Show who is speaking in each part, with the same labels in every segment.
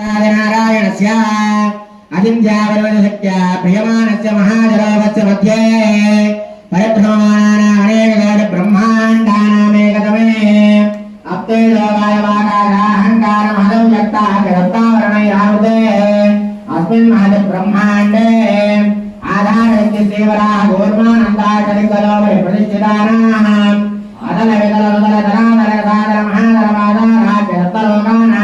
Speaker 1: నారాయణస్య అదింద్యావరవశక్య ప్రియమాణస్య మహాజరోవస్య మధ్యే పరిభ్రమమాణ అనేక బ్రహ్మాండానామేకమే అప్తే లోకాయ వాకాహంకారం హదం వ్యక్త రత్తావరణైరావృతే అస్మిన్ మహత్ బ్రహ్మాండే ఆధారస్య శ్రీవరా గోర్మానందాచరికలోపరి ప్రతిష్ఠితానాం అదల విదల రుదల ధనాధర సాధన మహాధర మాధారాజ్య రత్తలోకానా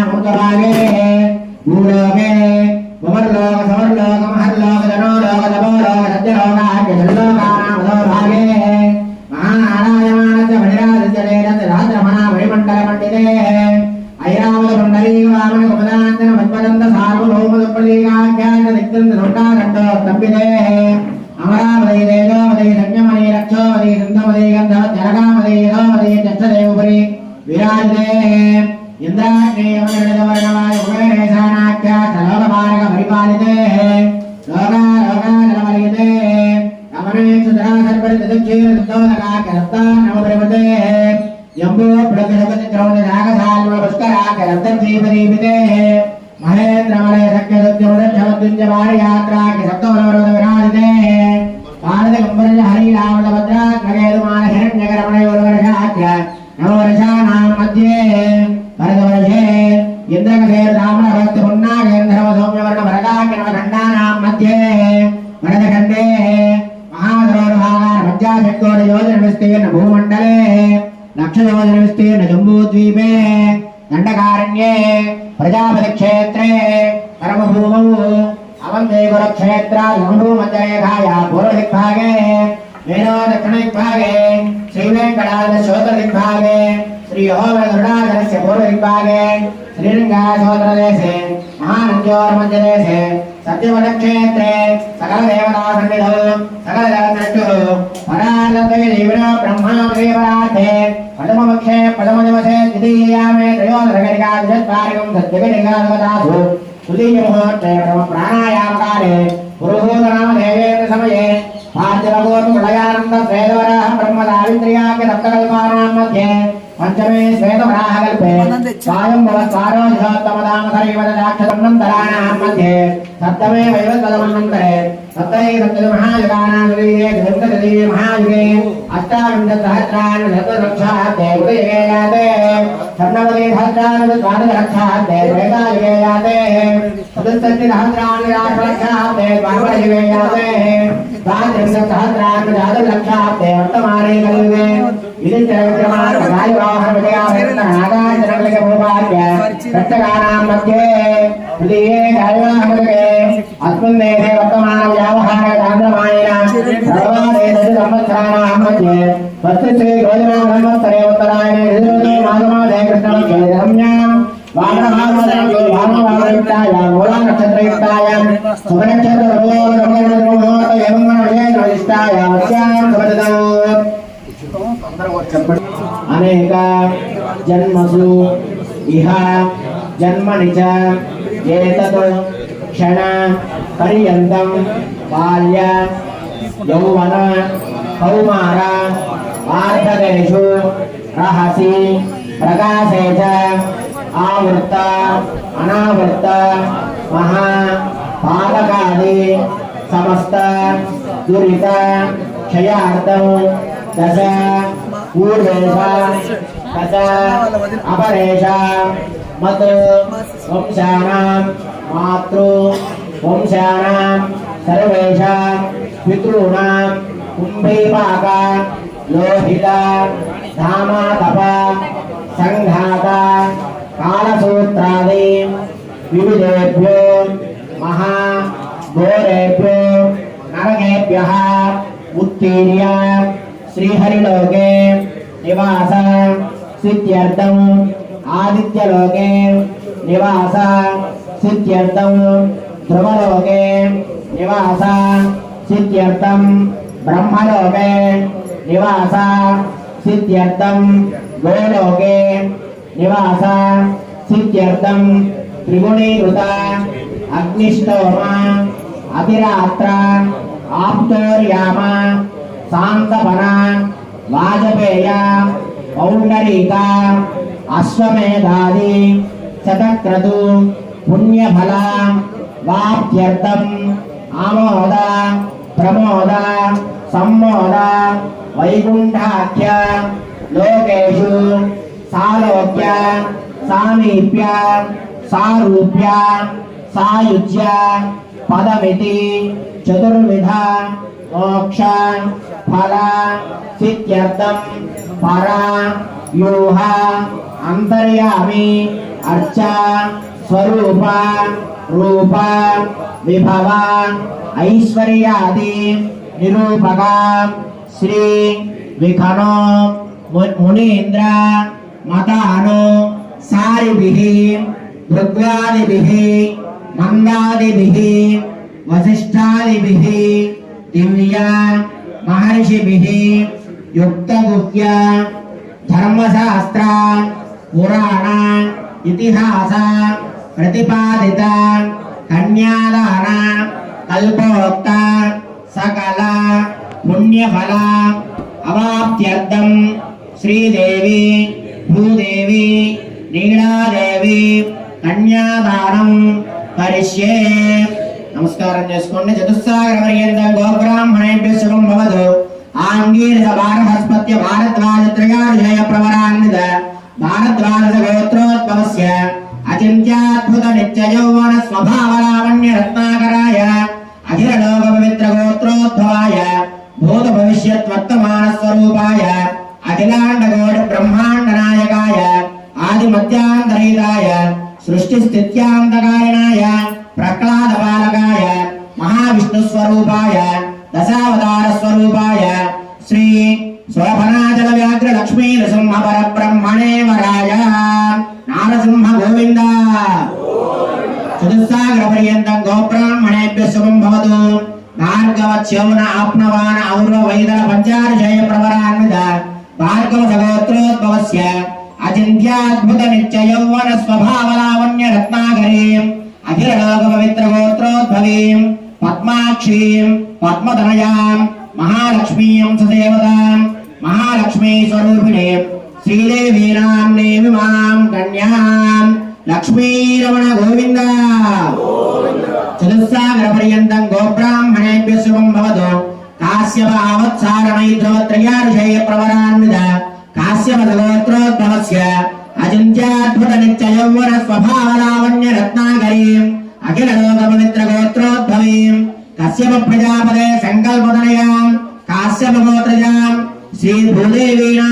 Speaker 1: ஏகாமதபண்டரீகாமண குமலாந்தன மன்மதந்த சார்வலோமதப்பள்ளீகாக்கியாந்த நித்தந்த நொட்டாகண்டோ தம்பிதே அமராமதை தேகோமதை ரம்யமதை ரக்ஷோமதை சிந்தமதை கந்தவ ஜனகாமதை யோமதை சச்சதேவபரி ఎంబో ప్రగజపతి ద్రౌణ నాగసాల్వ పుష్కరాఖ్య రత్తం శ్రీపదీపితే మహేంద్రమలయ సఖ్య సత్యముదక్షమద్యుంజ వారయాత్రాఖ్య సప్తవరవరద విరాజితే భారత కంబరజ హరి రావణ భద్రాగ్రగేదు మాన హిరణ్యకరమణయోర్వర్షాఖ్య యహోవరుడాచలస్య పూర్వదిగ్భాగే శ్రీరంగాశోధరదేశే మహానంద్యోర్మధ్యదేశే సత్యవనక్షేత్రే సకల దేవతా సన్నిధౌ సకల జగద్రష్టు పరానందయ దేవినో బ్రహ్మాదేవరాధే పదమపక్షే పదమదివసే ద్వితీయామే త్రయోదశగణికా ద్విచత్వారికం సత్యగణికాదవతాసు తృతీయ ముహూర్తే ప్రథమ ప్రాణాయామకాలే పురుహూతనామ దేవేంద్ర సమయే పార్థివగోర్మ ప్రళయానంద శ్వేతవరాహ బ్రహ్మ సావిత్ర్యాఖ్య సప్తకల్పానాం మధ్యే పంచమే శ్వేతవరాహకల్పే స్వాయం భవస్వారోధిషోత్తమదామకరైవదాక్షసంనంతరాణాం మధ్యే సప్తమే వైవస్వదమన్నంతరే సప్తమే సప్తది మహాయుగానాం ద్వితీయే చతుర్థతీయే మహాయుగే అష్టావింశ సహస్రాన్ని శతరక్షాతే ఉదయే యాతే షణ్ణవతి సహస్రాన్ని ద్వాదశరక్షాతే త్రేతాయుగే యాతే చతుస్సంతి సహస్రాన్ని రాష్ట్రరక్షాతే ద్వాపరయుగే యాతే ద్వాత్రింశ సహస్రాన్ని జాతలక్షాతే వర్తమానే కలిగే వ్యావహార చాంద్రమాయేన సర్వాదేశ సంవత్సరాణాం మధ్యే స్వస్తి శ్రీ గోధుమ సంవత్సరే ఉత్తరాయణే ఋతువుతో మాఘమాసే కృష్ణపక్షే రమ్యాం వామనమాసే వామనయుక్తాయ మూలా నక్షత్రయుక్తాయ శుభనక్షత్ర విజయనిష్టాయ వస్యాం శుభదం అనేక జన్మసు ఇహ జన్మని చ ఏతత్ క్షణ పర్యంతం బాల్య యౌవన కౌమార వార్ధకేషు రహసి ప్రకాశే చ ఆవృత్త అనావృత్త మహా పాలకాది సమస్త దురిత క్షయార్థం దశ పూర్వేష దశ అపరేష మత్ వంశానాం మాతృ వంశానాం సర్వేషాం పితॄణాం కుంభీపాక లోహిత ధామాతప సంఘాత కాలసూత్రాది వివిధేభ్యో మహా ఘోరేభ్యో నరకేభ్య ఉత్తీర్య శ్రీహరిలోకే నివాస సిద్ధ్యర్థం ఆదిత్యలోకే నివాస సిద్ధ్యర్థం ధ్రువలోకే నివాస సిద్ధ్యర్థం బ్రహ్మలోకే నివాస సిద్ధ్యర్థం గోలోకే నివాస సిద్ధ్యర్థం త్రిగుణీకృత అగ్నిష్టోమ అతిరాత్ర ఆప్తోర్యామ సాంతపన వాజపేయ ఔండరీక అశ్వమేధాది శతక్రదు పుణ్యఫల వాప్త్యర్థం ఆమోద ప్రమోద సమ్మోద వైకుంఠాఖ్య లోకేషు సాలోక్య సామీప్య సారూప్య సాయుజ్య పదమితి చతుర్విధ మోక్ష ఫల సిద్ధ్యర్థం పరా వ్యూహ అంతర్యామి అర్చ స్వరూప రూప విభవ ఐశ్వర్యాది నిరూపక శ్రీ విఖనో మునీంద్ర మతాను సారిభి భృగ్వాదిభిః మందాదిభిః వసిష్ఠాదిభిః దివ్య మహర్షిభి యుక్తగుహ్య ధర్మశాస్త్ర పురాణ ఇతిహాస ప్రతిపాదిత కన్యాదాన కల్పోక్త సకల పుణ్యఫల అవాప్త్యర్థం శ్రీదేవి భూదేవి నీడాదేవి కన్యాదానం కరిష్యే నమస్కారం చేసుకోండి। చతుస్సాగర పర్యంతం గోబ్రాహ్మణేభ్య శుభం భవదు ఆంగీరస భారహస్పత్య భారద్వాజ త్రయాజయ ప్రవరాన్విత భారద్వాజ గోత్రోద్భవస్య అచింత్యాద్భుత నిత్య యౌవన స్వభావలావణ్య రత్నాకరాయ అఖిలలోక పవిత్ర గోత్రోద్భవాయ భూత భవిష్యత్ వర్తమాన స్వరూపాయ అఖిలాండ కోటి బ్రహ్మాండ నాయకాయ ఆది మధ్యాంతరహితాయ సృష్టి స్థిత్యాంతకారిణాయ ప్రహ్లాద బాలకాయ మహావిష్ణు స్వరూపాయ దశావతార స్వరూపాయ శ్రీ శోభనాచల వ్యాఘ్ర లక్ష్మీ నృసింహ పరబ్రహ్మణే వరాయ. నారసింహ గోవింద. చతుస్సాగర పర్యంతం గోబ్రాహ్మణేభ్య శుభం భవతు. భార్గవచ్యమున ఆప్నవాన ఔర్వ వైదల పంచార్జయ ప్రవరాన్విత భార్గవ సగోత్రోద్భవస్య అచింత్యాద్భుత నిత్య యౌవన స్వభావ లావణ్య రత్నాకరీం అఖిల లోక పవిత్ర గోత్రోద్భవీం పద్మాక్షీం పద్మధనయాం మహాలక్ష్మీయం సదేవతాం మహాలక్ష్మీ స్వరూపిణే శ్రీదేవీనాం నేమిమాం కన్యాం లక్ష్మీరమణ గోవింద చతుస్సాగర పర్యంతం గోబ్రాహ్మణేభ్య శుభం భవతు. కాశ్యప ఆవత్సారమైధ్రవత్రయారుషేయ ప్రవరాన్విత కాశ్యప సగోత్రోద్భవస్య అజింత్యాద్భుత నిత్య యౌవన స్వభావలావణ్య రత్నాకరీం అఖిల లోక గోత్రోద్భవీం కశ్యప ప్రజాపదే సంకల్పతనయాం కాశ్యప గోత్రజాం శ్రీ భూదేవీనా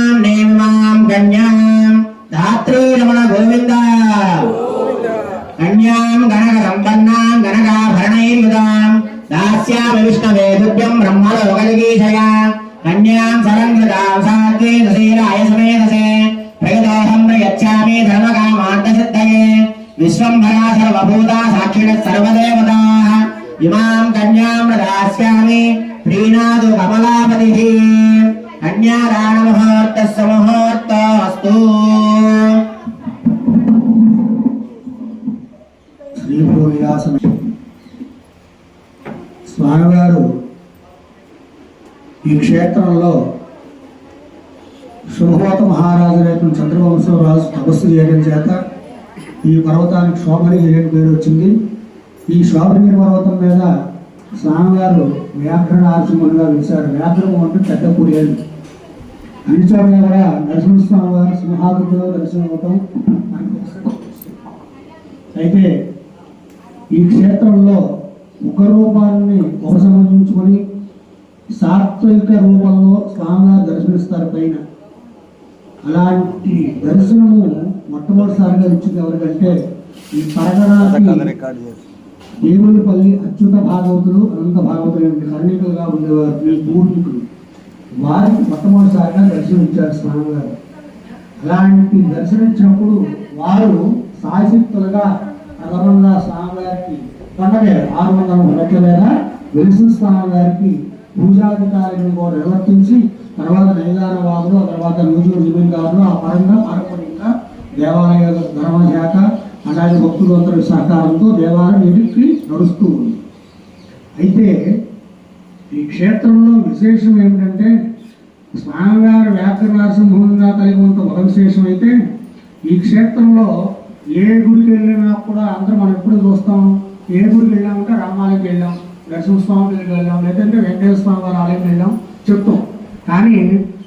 Speaker 2: క్షేత్రంలో శుభవత మహారాజు రేపు చంద్రవంశరాజు తపస్సు చేయడం చేత ఈ పర్వతానికి శోభనగిరి అని పేరు వచ్చింది. ఈ శోభనగిరి పర్వతం మీద స్వామివారు వ్యాఘ్రణ ఆశ్రమంగా వెలిశారు వ్యాఘ్రము అంటే పెద్ద పుడేలు అన్ని కూడా నరసింహస్వామి వారు సింహాదుతో దర్శనం అవటం అయితే ఈ క్షేత్రంలో ముఖ రూపాన్ని ఉపసంహరించుకొని సాత్విక రూపంలో స్వామివారు దర్శనిస్తారు పైన. అలాంటి దర్శనము మొట్టమొదటిసారిగా ఇచ్చింది ఎవరికంటే ఈ పరగణానికి దేవులపల్లి అచ్యుత భాగవతులు అనంత భాగవతులు కర్ణికులుగా ఉండేవారు ఈ పూర్వీకులు వారికి మొట్టమొదటిసారిగా దర్శనం ఇచ్చారు స్వామివారు. అలాంటి దర్శనించినప్పుడు వారు సాయశక్తులుగా ప్రథమంగా స్వామివారికి కొండమే ఆరు వందల మెట్ల మీద వెలిసిన స్వామివారికి పూజాధికారిని కూడా నిర్వర్తించి తర్వాత నైదాన వాదులు ఆ తర్వాత నూజులు జమీందారులు ఆ పరంగా పారపడంగా దేవాలయ ధర్మశాఖ అలాగే భక్తులందరి సహకారంతో దేవాలయం ఎదుటి నడుస్తూ ఉంది. అయితే ఈ క్షేత్రంలో విశేషం ఏమిటంటే స్వామివారి వ్యాఘ్ర నరసింహంగా కలిగి ఉన్న ఒక విశేషం అయితే ఈ క్షేత్రంలో ఏ గుడికి వెళ్ళినా కూడా అందరూ మనం ఎప్పుడు చూస్తాం? ఏ గుడికి వెళ్ళామంటే రామాలయంకి వెళ్ళాం. నరసింహస్వామి దగ్గరికి వెళ్ళాం లేదంటే వెంకటేశ్వర స్వామి వారి ఆలయం వెళ్ళాం చెప్తాం కానీ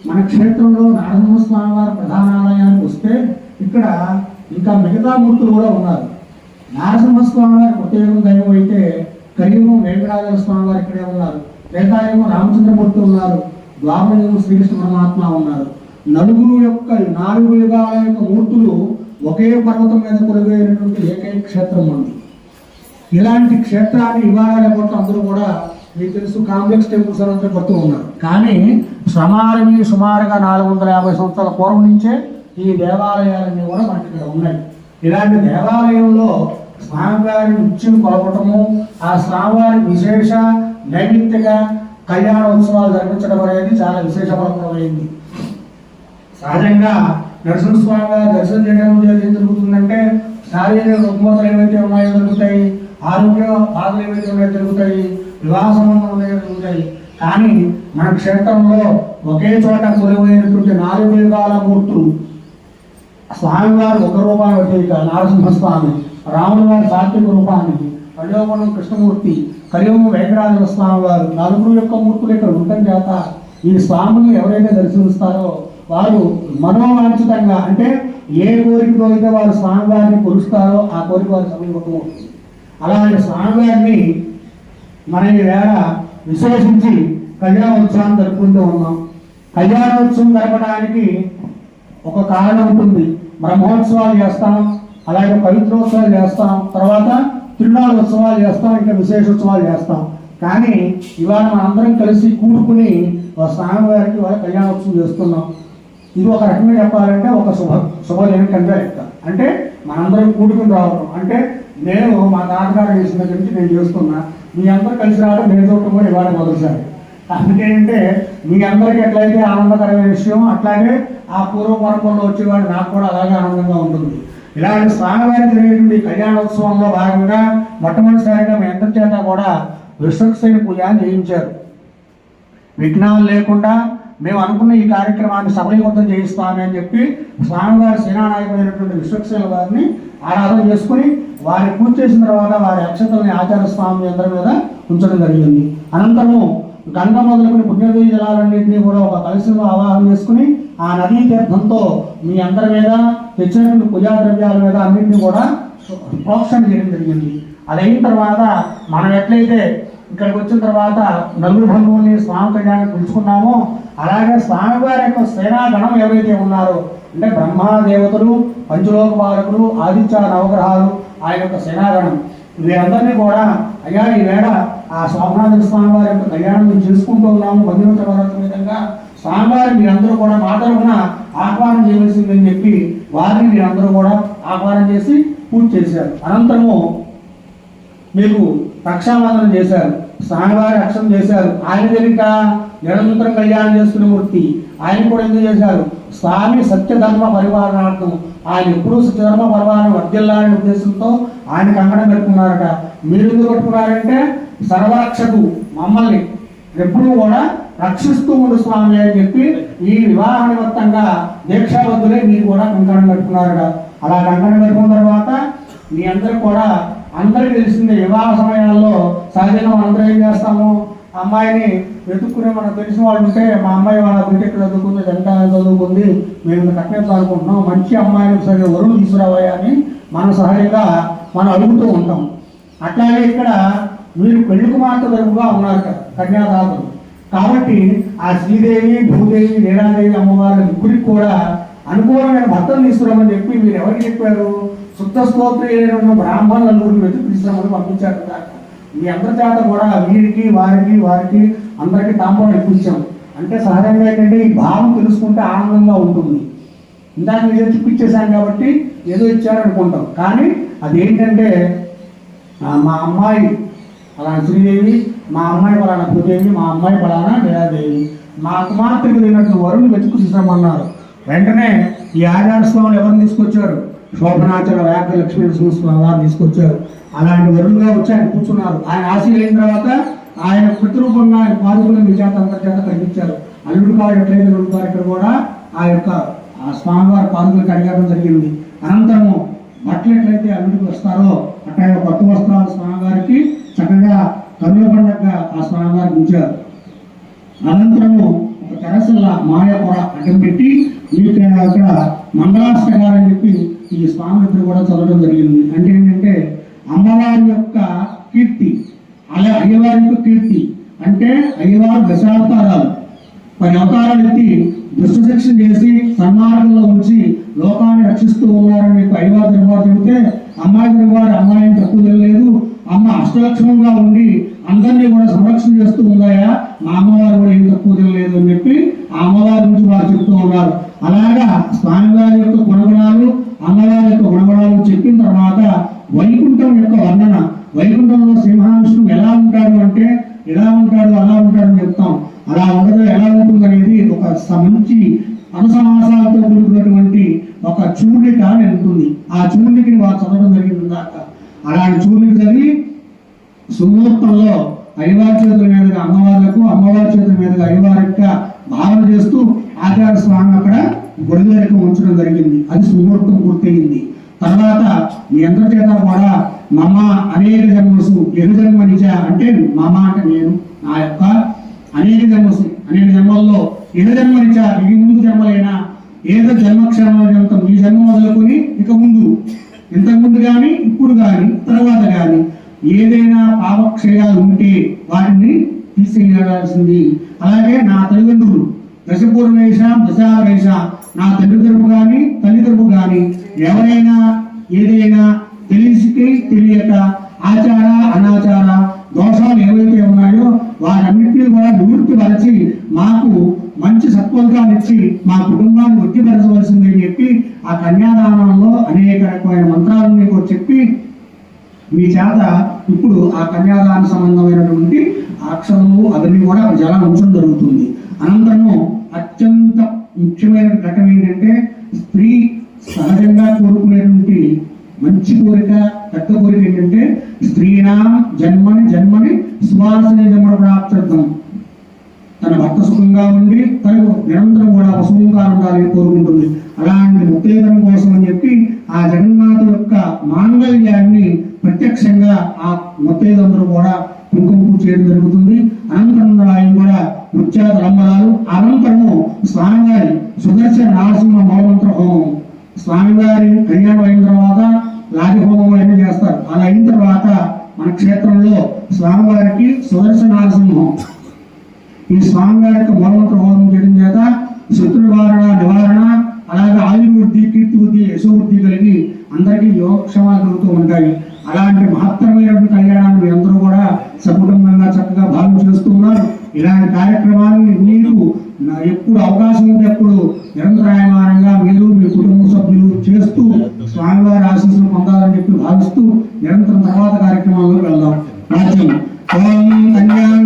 Speaker 2: మన క్షేత్రంలో నరసింహస్వామి వారి ప్రధాన ఆలయానికి వస్తే ఇక్కడ ఇంకా మిగతా మూర్తులు కూడా ఉన్నారు. నరసింహస్వామి వారి ప్రత్యేకం దైవం అయితే కలియుగం వెంకటాచల స్వామి వారు ఇక్కడే ఉన్నారు. త్రేతాయుగం రామచంద్రమూర్తి ఉన్నారు. ద్వాపరయుగం శ్రీకృష్ణ పరమాత్మ ఉన్నారు. నలుగురు యొక్క నాలుగు యుగాల యొక్క మూర్తులు ఒకే పర్వతం మీద కొలువైనటువంటి ఏకైక క్షేత్రం ఉంది ఇలాంటి క్షేత్రాన్ని ఇవాళ రేపటి అందరూ కూడా మీకు తెలుసు కాంప్లెక్స్ టెంపుల్స్ అంతా పడుతూ ఉన్నారు. కానీ సుమారు సుమారుగా నాలుగు వందల యాభై సంవత్సరాల పూర్వం నుంచే ఈ దేవాలయాలన్నీ కూడా మనకి ఇక్కడ ఉన్నాయి. ఇలాంటి దేవాలయంలో స్వామివారి నృత్యం కొలపటము ఆ స్వామివారి విశేష నైమిత్తిక కళ్యాణోత్సవాలు జరిపించడం అనేది చాలా విశేషమైనది సహజంగా నరసింహస్వామి స్వామి దర్శనం చేయడం ఏం జరుగుతుందంటే శారీరక రుగ్మతలు ఏవైతే ఉన్నాయో జరుగుతాయి ఆరోగ్య బాధలు జరుగుతాయి వివాహ సంబంధం జరుగుతాయి కానీ మన క్షేత్రంలో ఒకే చోట కొలువైనటువంటి నాలుగు యుగాల మూర్తులు. స్వామివారు ఒక రూపాన్ని వచ్చేక నారసింహస్వామి రాముని వారి సాత్విక రూపానికి కలియోగం కృష్ణమూర్తి కలియుగం వెంకటాచల స్వామి వారు నలుగురు యొక్క మూర్తులు ఇక్కడ ఉండటం చేత. ఈ స్వామిని ఎవరైతే దర్శిస్తారో వారు మనోవాంఛితంగా అంటే ఏ కోరికతో అయితే వారు స్వామివారిని కొలుస్తారో ఆ కోరిక వారి అవుతుంది అలాంటి స్వామివారిని మన వేళ విశేషించి కళ్యాణోత్సవం జరుపుకుంటూ ఉన్నాం. కళ్యాణోత్సవం జరపడానికి ఒక కారణం ఉంటుంది. బ్రహ్మోత్సవాలు చేస్తాం అలాగే పవిత్రోత్సవాలు చేస్తాం తర్వాత తిరునాళ్ళ ఉత్సవాలు చేస్తాం ఇంకా విశేషోత్సవాలు చేస్తాం. కానీ ఇవాళ మనందరం కలిసి కూడుకుని ఒక స్వామివారికి ఇవాళ కళ్యాణోత్సవం చేస్తున్నాం. ఇది ఒక రకంగా చెప్పాలంటే ఒక శుభ శుభదినం కింద లెక్క. అంటే మనందరం కూడుకుని రావడం. అంటే నేను మా తాతగారు చేసిన దగ్గర నుంచి నేను చేస్తున్నా. మీ అందరూ కలిసి రావడం నేను చూడటం కూడా ఇవాళ మొదటిసారి. అందుకేంటే మీ అందరికీ ఎట్లయితే ఆనందకరమైన విషయం అట్లాగే ఆ పూర్వ పరపంలో వచ్చేవాడు నాకు కూడా అలాగే ఆనందంగా ఉంటుంది. ఇలాంటి స్వామివారి జరిగేటువంటి కళ్యాణోత్సవంలో భాగంగా మొట్టమొదటిసారిగా మీ అందరి చేత కూడా విశ్వక్సేన పూజ చేయించారు. విఘ్నాలు లేకుండా మేము అనుకున్న ఈ కార్యక్రమాన్ని సఫలీకృతం చేయిస్తామని అని చెప్పి స్వామివారి సేనానాయకుడైనటువంటి విశ్వక్సేన వారిని ఆరాధన చేసుకుని వారి పూజ చేసిన తర్వాత వారి అక్షతల్ని ఆచార్య స్వామి అందరి మీద ఉంచడం జరిగింది. అనంతరము గంగ మొదలుకుని పుణ్యనదీ జలాలన్నింటినీ కూడా ఒక కలశంలో ఆవాహన చేసుకుని ఆ నదీ తీర్థంతో మీ అందరి మీద తెచ్చినటువంటి పూజా ద్రవ్యాల మీద అన్నింటినీ కూడా ప్రోక్షణ చేయడం జరిగింది. అది అయిన తర్వాత మనం ఎట్లయితే ఇక్కడికి వచ్చిన తర్వాత నలుగురు బంధువుల్ని స్వామి కళ్యాణం పిలుచుకున్నామో అలాగే స్వామివారి యొక్క సేనాగణం ఎవరైతే ఉన్నారో అంటే బ్రహ్మా దేవతలు పంచలోక బాలకులు ఆదిత్య నవగ్రహాలు ఆయన యొక్క సేనాగణం వీరందరినీ కూడా అయ్యా ఈ ఆ స్వామినాథ స్వామి వారి యొక్క కళ్యాణం మేము చేసుకుంటూ ఉన్నాము బంధుమిత్ర విధంగా స్వామివారి మీరందరూ కూడా మా తరఫున ఆహ్వానం చేయవలసిందని చెప్పి వారిని మీరందరూ కూడా ఆహ్వానం చేసి పూజ చేశారు. అనంతరము మీకు రక్షాబంధనం చేశారు. స్వామివారి రక్షణ చేశారు. ఆయన తెలియక నిరంతరం కళ్యాణం చేసుకునే మూర్తి. ఆయన కూడా ఎందుకు చేశారు? స్వామి సత్యధర్మ పరిపాలనార్థం ఆయన ఎప్పుడూ సత్యధర్మ పరిపాలన వర్ధిల్లాలనే ఉద్దేశంతో ఆయన కంగణం పెట్టుకున్నారట. మీరు ఎందుకు కట్టుకున్నారంటే సర్వరక్షకు మమ్మల్ని ఎప్పుడూ కూడా రక్షిస్తూ ఉండు స్వామి అని చెప్పి ఈ వివాహ నిమిత్తంగా దీక్షాబద్ధులే మీరు కూడా కంకణం కట్టుకున్నారట అలా కంకణం పెట్టుకున్న తర్వాత మీ అందరూ కూడా అందరికీ తెలిసిందే వివాహ సమయాల్లో సహజంగా మనం ఏం చేస్తాము? అమ్మాయిని వెతుక్కునే మనకు తెలిసిన వాళ్ళు ఉంటే మా అమ్మాయి వాళ్ళ బీటెక్ చదువుకుంది జంట చదువుకుంది? మేము కట్టినట్లు అనుకుంటున్నాం మంచి అమ్మాయిని సరే వరుణ్ తీసుకురావయ్యా అని మనం సహజంగా మనం అడుగుతూ ఉంటాం. అట్లాగే ఇక్కడ మీరు పెళ్ళి కుమార్తె ఉన్నారు కన్యాదాతలు. కాబట్టి ఆ శ్రీదేవి భూదేవి నీలాదేవి అమ్మవారి ముగ్గురికి కూడా అనుకూలమైన భర్తలు తీసుకురామని చెప్పి మీరు ఎవరికి చెప్పారు? శుద్ధ స్తోత్రులైన బ్రాహ్మణ నలుగురిని వెతికి పంపించారు మీ అందరి చేత కూడా వీరికి వారికి వారికి అందరికీ తాంబూలం ఇప్పించాం. అంటే సహజంగా ఏంటంటే ఈ భావం తెలుసుకుంటే ఆనందంగా ఉంటుంది. ఇందాక మీరు చూపించేశాం కాబట్టి ఏదో ఇచ్చారనుకుంటాం కానీ అదేంటంటే మా అమ్మాయి అలాంటి శ్రీదేవి మా అమ్మాయి పలానా భూదేవి మా అమ్మాయి పలానా నీలాదేవి మా కుమార్తెకు లేనట్టు వరుణ్ వెతుకు చూసామన్నారు వెంటనే ఈ ఆచార స్వాములు ఎవరిని తీసుకొచ్చారు? శోభనాచల వేక లక్ష్మీ నరసింహస్వామి వారిని తీసుకొచ్చారు. అలాంటి వరుణుగా వచ్చి ఆయన కూర్చున్నారు. ఆయన ఆశీలు అయిన తర్వాత ఆయన ప్రతిరూపంగా ఆయన పాదుకులు మీ అంతర్జాత కనిపించారు. అల్లుడు గారు ఎట్లయితే అల్లుడు ఇక్కడ కూడా ఆ యొక్క ఆ స్వామివారి పాదుకులు కడిగడం జరిగింది. అనంతరము బట్టలు ఎట్లయితే అల్లుడికి వస్తారో అట్లా కొత్త వస్త్రాలు స్వామివారికి చక్కగా కనుల పండగ ఆ స్వామివారికి ఉంచారు. అనంతరము ఒక తెరసల్ల మాయ కూడా అడ్డం పెట్టి మీకు అక్కడ మంగళాష్టకాలు అని చెప్పి ఈ స్వామి కూడా చదవడం జరిగింది. అంటే ఏంటంటే అమ్మవారి యొక్క కీర్తి అలా అయ్యవారి యొక్క కీర్తి అంటే అయ్యవారు దశావతారాలు. పది అవతారాలు ఎత్తి దుష్ట శిక్షణ చేసి సన్మార్గంలో ఉంచి లోకాన్ని రక్షిస్తూ ఉన్నారని మీకు అయ్యవారి దర్బారు చెబితే అమ్మాయి దర్బారు అమ్మాయిని తక్కువ తెలియలేదు. అమ్మ అష్టలక్ష్మంగా ఉండి అందరినీ కూడా సంరక్షణ చేస్తూ ఉందాయా? మా అమ్మవారు కూడా ఏం తక్కువ తెలియలేదు అని చెప్పి ఆ అమ్మవారి నుంచి వారు చెప్తూ ఉన్నారు. అలాగా స్వామివారి యొక్క గుణగుణాలు అమ్మవారి యొక్క గుణగణాలు చెప్పిన తర్వాత వైకుంఠం యొక్క వర్ణన. వైకుంఠంలో సింహాంశం ఎలా ఉంటాడు అంటే ఎలా ఉంటాడు అలా ఉంటాడు అని చెప్తాం. అలా ఉండదు ఎలా ఉంటుంది అనేది ఒక స- మంచి అనుసమాసాలతో కూడుకున్నటువంటి ఒక చూర్ణిక అని ఉంటుంది. ఆ చూర్ణికని వారు చదవడం జరిగింది దాకా అలాంటి చూర్ణిక చదివి సుముహూర్తంలో అయ్యవారి చేతుల మీదుగా అమ్మవార్లకు అమ్మవారి చేతుల మీదుగా అయ్యవారిగా భావన చేస్తూ ఆచార్య స్వామి అక్కడ గుడిదరికి ఉంచడం జరిగింది. అది సుముహూర్తం పూర్తయింది. తర్వాత మీ అందరి చేత కూడా మమ అనేక జన్మసు ఎరు జన్మ నిజ అంటే మమ అంటే నేను నా యొక్క అనేక జన్మసు అనేక జన్మల్లో ఎన్ని జన్మ నిజ ఈ ముందు జన్మలైనా? ఏదో జన్మక్షేమంత మీ జన్మ మొదలుకొని ఇక ముందు. ఇంతకుముందు కానీ ఇప్పుడు కానీ తర్వాత కానీ ఏదైనా పాపక్షయాలు ఉంటే వాటిని తీసేయాల్సింది అలాగే నా తల్లిదండ్రులు దశపూర్వేష దశావేష నా తండ్రి తరపు కానీ తల్లి తరపు కానీ ఎవరైనా ఏదైనా తెలిసికి తెలియక ఆచార అనాచార దోషాలు ఏవైతే ఉన్నాయో వారన్నింటినీ కూడా నివృత్తి పరచి మాకు మంచి సత్ఫలితాలు ఇచ్చి మా కుటుంబాన్ని వృద్ధిపరచవలసింది అని చెప్పి ఆ కన్యాదానంలో అనేక రకమైన మంత్రాలను మీకు చెప్పి మీ చేత ఇప్పుడు ఆ కన్యాదాన సంబంధమైనటువంటి అక్షరము అవన్నీ కూడా జలం ఉంచడం జరుగుతుంది. అనంతరము అత్యంత ముఖ్యమైన ఘటన ఏంటంటే స్త్రీ సహజంగా కోరుకునేటువంటి మంచి కోరిక పెద్ద కోరిక ఏంటంటే స్త్రీనా జన్మని జన్మని సువాసన జన్మ ప్రాప్తం తన భర్త సుఖంగా ఉండి తనకు నిరంతరం కూడా సుఖంగా ఉండాలని కోరుకుంటుంది. అలాంటి ముత్తేదనం కోసం అని చెప్పి ఆ జగన్మాత యొక్క మాంగళ్యాన్ని ప్రత్యక్షంగా ఆ ముత్తైదందరూ కూడా కుంకుమ చేయడం జరుగుతుంది. అనంతరం ఆయన కూడా ముత్యాల రంబరాలు అనంతరము స్వామివారి సుదర్శన నరసింహ మూలమంత్ర హోమం. స్వామివారి కళ్యాణం అయిన తర్వాత లాగి హోమం అయినా చేస్తారు. అలా అయిన తర్వాత మన క్షేత్రంలో స్వామివారికి సుదర్శన నరసింహం ఈ స్వామివారికి యొక్క మూలమంత్ర హోమం చేయడం చేత శత్రు నివారణ నివారణ అలాగే ఆయుర్వృద్ధి కీర్తి వృద్ధి యశోవృద్ధి కలిగి అందరికీ యోగక్షమాలు కలుగుతూ ఉంటాయి. అలాంటి మహత్తరమైనటువంటి కళ్యాణాన్ని మీ అందరూ కూడా సకుటుంబంగా చక్కగా భాగం చేస్తున్నారు. ఇలాంటి కార్యక్రమాన్ని మీరు ఎప్పుడు అవకాశం ఉంటే ఎప్పుడు నిరంతరాయమానంగా మీరు మీ కుటుంబ సభ్యులు చేస్తూ స్వామివారి ఆశీస్సులు పొందాలని చెప్పి భావిస్తూ నిరంతరం తర్వాత కార్యక్రమాల్లో వెళ్దాం. రాజ్యం. ఓం కన్యాం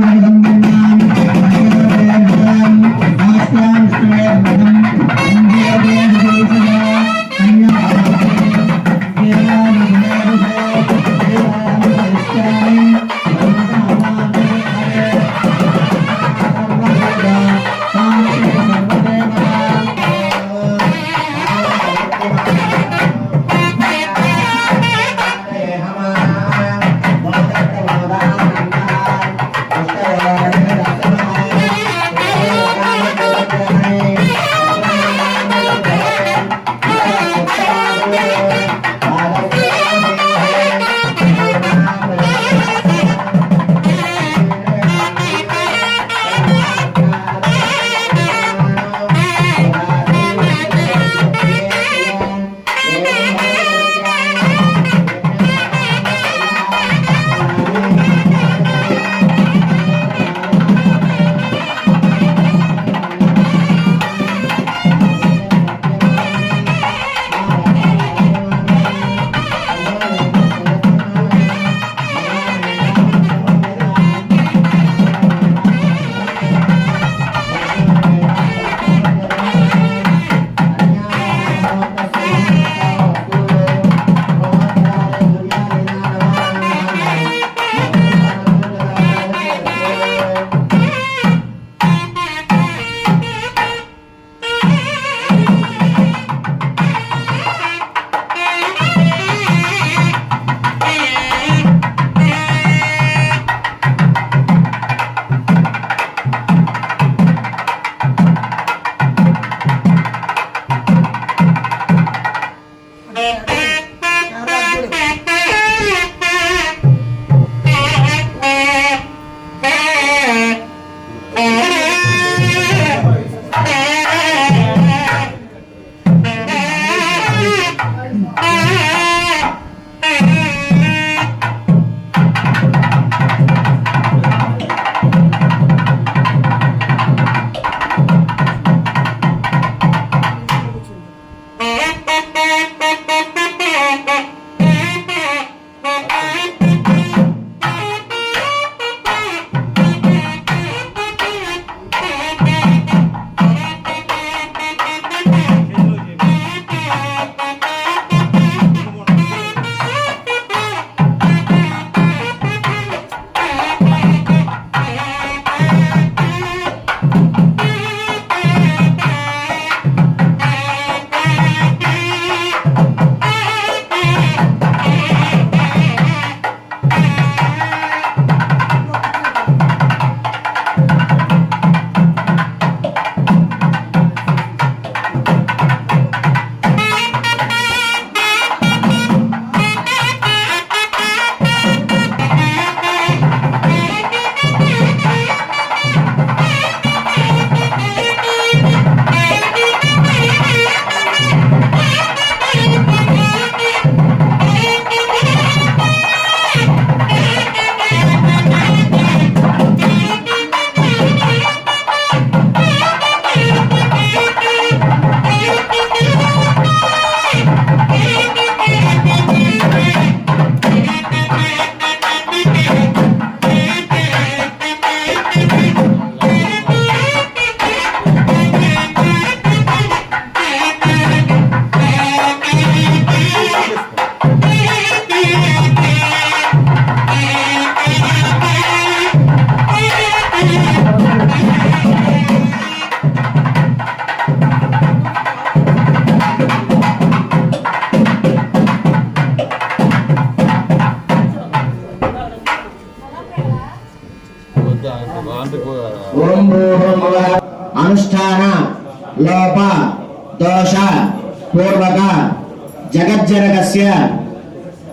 Speaker 1: జగజ్జనకస్య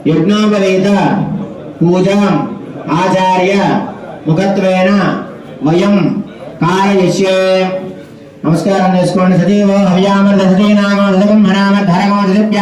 Speaker 1: యజ్ఞోపవేత పూజాం ఆచార్య ముఖత్వేన వయం కారయస్యే నమస్కారం చేసుకోండి సతీవో హవ్యామర్ద సతీనామో సతకం హనామ ధరమో సతిభ్య